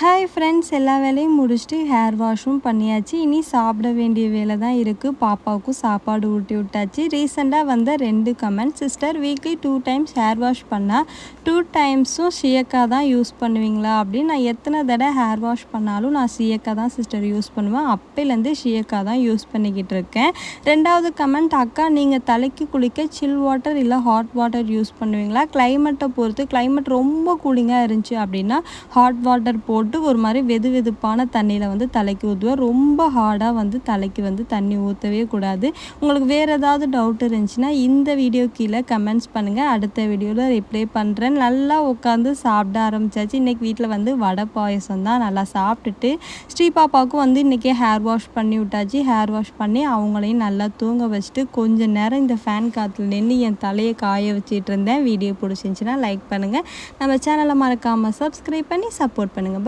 Hi friends எல்லா வேலையும் முடிச்சுட்டு ஹேர் வாஷும் பண்ணியாச்சு. இனி சாப்பிட வேண்டிய வேலை தான் இருக்குது பாப்பாவுக்கும் சாப்பாடு ஊட்டி விட்டாச்சு. ரீசெண்டாக வந்த ரெண்டு comment sister weekly two times hair wash பண்ணால் டூ டைம்ஸும் ஷியக்கா தான் யூஸ் பண்ணுவீங்களா? அப்படின்னு நான் எத்தனை தடவை ஹேர் வாஷ் பண்ணாலும் நான் சியக்கா தான் சிஸ்டர் யூஸ் பண்ணுவேன். அப்போலேருந்து ஷியக்கா தான் யூஸ் பண்ணிக்கிட்டு இருக்கேன். ரெண்டாவது கமெண்ட் அக்கா நீங்கள் தலைக்கு குளிக்க சில் வாட்டர் இல்லை ஹாட் வாட்டர் யூஸ் பண்ணுவீங்களா? கிளைமேட்டை பொறுத்து கிளைமேட் ரொம்ப கூலிங்காக இருந்துச்சு அப்படின்னா ஹாட் வாட்டர் போட்டு போட்டு ஒரு மாதிரி வெது வெதுப்பான தண்ணியில் வந்து தலைக்கு ஊற்றுவேன் ரொம்ப ஹார்டாக வந்து தலைக்கு வந்து தண்ணி ஊற்றவே கூடாது. உங்களுக்கு வேறு ஏதாவது டவுட் இருந்துச்சுன்னா இந்த வீடியோ கீழே கமெண்ட்ஸ் பண்ணுங்கள் அடுத்த வீடியோவில் ரிப்ளை பண்ணுறேன் நல்லா உட்காந்து சாப்பிட ஆரம்பித்தாச்சு இன்றைக்கி வீட்டில் வந்து வடை பாயசம் தான். நல்லா சாப்பிட்டுட்டு ஸ்ரீ பாப்பாவுக்கும் வந்து இன்றைக்கி ஹேர் வாஷ் பண்ணி விட்டாச்சு. ஹேர் வாஷ் பண்ணி அவங்களையும் நல்லா தூங்க வச்சுட்டு கொஞ்சம் நேரம் இந்த ஃபேன் காற்றுல நின்று என் தலையை காய வச்சிட்டு இருந்தேன். வீடியோ பிடிச்சிருந்துச்சின்னா லைக் பண்ணுங்கள் நம்ம சேனலை மறக்காமல் சப்ஸ்கிரைப் பண்ணி சப்போர்ட் பண்ணுங்கள்